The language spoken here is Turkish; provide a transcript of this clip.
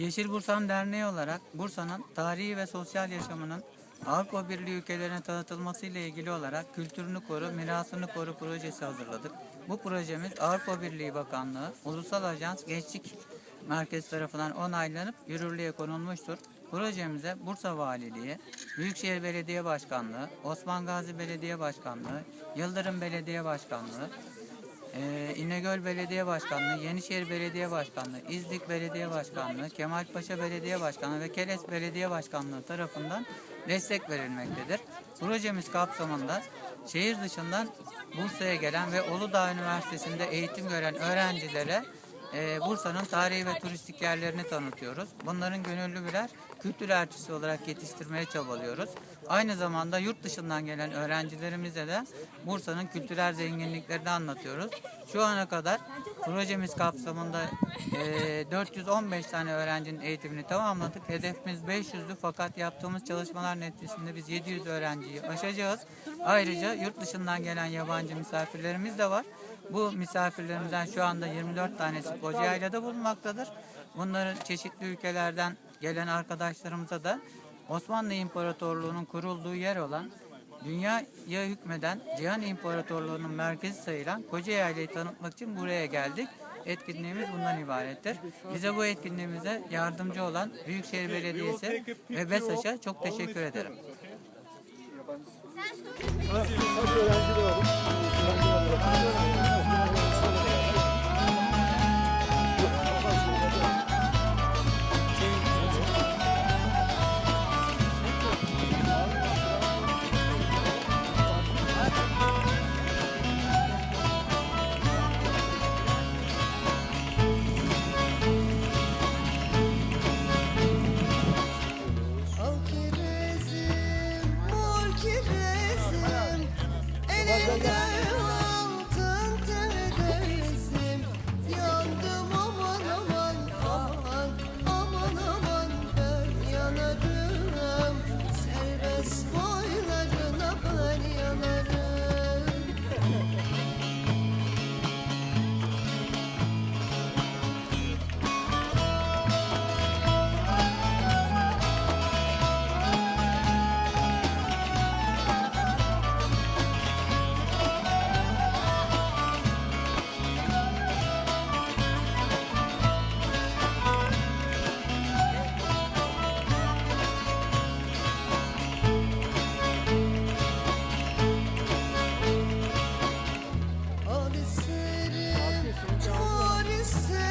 Yeşil Bursa'nın derneği olarak Bursa'nın tarihi ve sosyal yaşamının Avrupa Birliği ülkelerine tanıtılması ile ilgili olarak Kültürünü Koru, Mirasını Koru projesi hazırladık. Bu projemiz Avrupa Birliği Bakanlığı, Ulusal Ajans Gençlik Merkezi tarafından onaylanıp yürürlüğe konulmuştur. Projemize Bursa Valiliği, Büyükşehir Belediye Başkanlığı, Osman Gazi Belediye Başkanlığı, Yıldırım Belediye Başkanlığı, ee, İnegöl Belediye Başkanlığı, Yenişehir Belediye Başkanlığı, İznik Belediye Başkanlığı, Kemalpaşa Belediye Başkanlığı ve Keles Belediye Başkanlığı tarafından destek verilmektedir. Projemiz kapsamında şehir dışından Bursa'ya gelen ve Uludağ Üniversitesi'nde eğitim gören öğrencilere e, Bursa'nın tarihi ve turistik yerlerini tanıtıyoruz. Bunların gönüllü birer kültür elçisi olarak yetiştirmeye çabalıyoruz. Aynı zamanda yurt dışından gelen öğrencilerimize de Bursa'nın kültürel zenginliklerini anlatıyoruz. Şu ana kadar projemiz kapsamında e, 415 tane öğrencinin eğitimini tamamladık. Hedefimiz 500'lü fakat yaptığımız çalışmalar neticesinde biz 700 öğrenciyi aşacağız. Ayrıca yurt dışından gelen yabancı misafirlerimiz de var. Bu misafirlerimizden şu anda 24 tanesi Kocaeli'de bulunmaktadır. Bunların çeşitli ülkelerden gelen arkadaşlarımıza da Osmanlı İmparatorluğu'nun kurulduğu yer olan dünyaya hükmeden Cihan İmparatorluğu'nun merkezi sayılan Kocaeli'yi tanıtmak için buraya geldik. Etkinliğimiz bundan ibarettir. Bize bu etkinliğimize yardımcı olan Büyükşehir Belediyesi ve BESAŞ'a çok teşekkür ederim. Sugar Çaresi, çaresi.